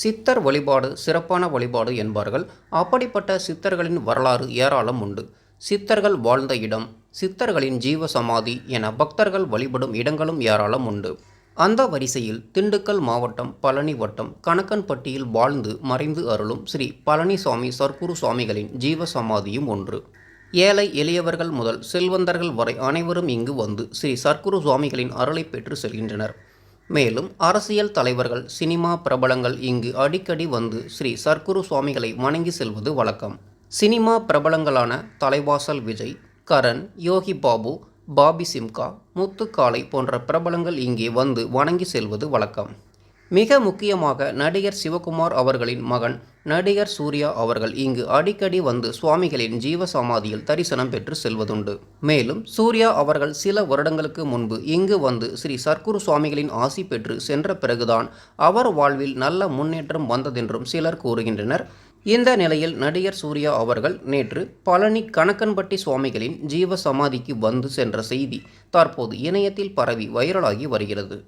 சித்தர் வழிபாடு சிறப்பான வழிபாடு என்பார்கள். அப்படிப்பட்ட சித்தர்களின் வரலாறு ஏராளம் உண்டு. சித்தர்கள் வாழ்ந்த இடம் சித்தர்களின் ஜீவ சமாதி என பக்தர்கள் வழிபடும் இடங்களும் ஏராளம் உண்டு. அந்த வரிசையில் திண்டுக்கல் மாவட்டம் பழனி வட்டம் கணக்கன்பட்டியில் வாழ்ந்து மறைந்து அருளும் ஸ்ரீ பழனிசாமி சர்க்குரு சுவாமிகளின் ஜீவ சமாதியும் ஒன்று. ஏழை எளியவர்கள் முதல் செல்வந்தர்கள் வரை அனைவரும் இங்கு வந்து ஸ்ரீ சர்க்குரு சுவாமிகளின் அருளை பெற்று செல்கின்றனர். மேலும் அரசியல் தலைவர்கள் சினிமா பிரபலங்கள் இங்கு அடிக்கடி வந்து ஸ்ரீ சர்க்குரு சுவாமிகளை வணங்கி செல்வது வழக்கம். சினிமா பிரபலங்களான தலைவாசல் விஜய் கரண் யோகி பாபு பாபி சிம்கா முத்துக்காலை போன்ற பிரபலங்கள் இங்கே வந்து வணங்கி செல்வது வழக்கம். மிக முக்கியமாக நடிகர் சிவகுமார் அவர்களின் மகன் நடிகர் சூர்யா அவர்கள் இங்கு அடிக்கடி வந்து சுவாமிகளின் ஜீவ சமாதியில் தரிசனம் பெற்று செல்வதுண்டு. மேலும் சூர்யா அவர்கள் சில வருடங்களுக்கு முன்பு இங்கு வந்து ஸ்ரீ சர்க்குரு சுவாமிகளின் ஆசி பெற்று சென்ற பிறகுதான் அவர் வாழ்வில் நல்ல முன்னேற்றம் வந்ததென்றும் சிலர் கூறுகின்றனர். இந்த நிலையில் நடிகர் சூர்யா அவர்கள் நேற்று பழனி கணக்கன்பட்டி சுவாமிகளின் ஜீவ சமாதிக்கு வந்து சென்ற செய்தி தற்போது இணையத்தில் பரவி வைரலாகி வருகிறது.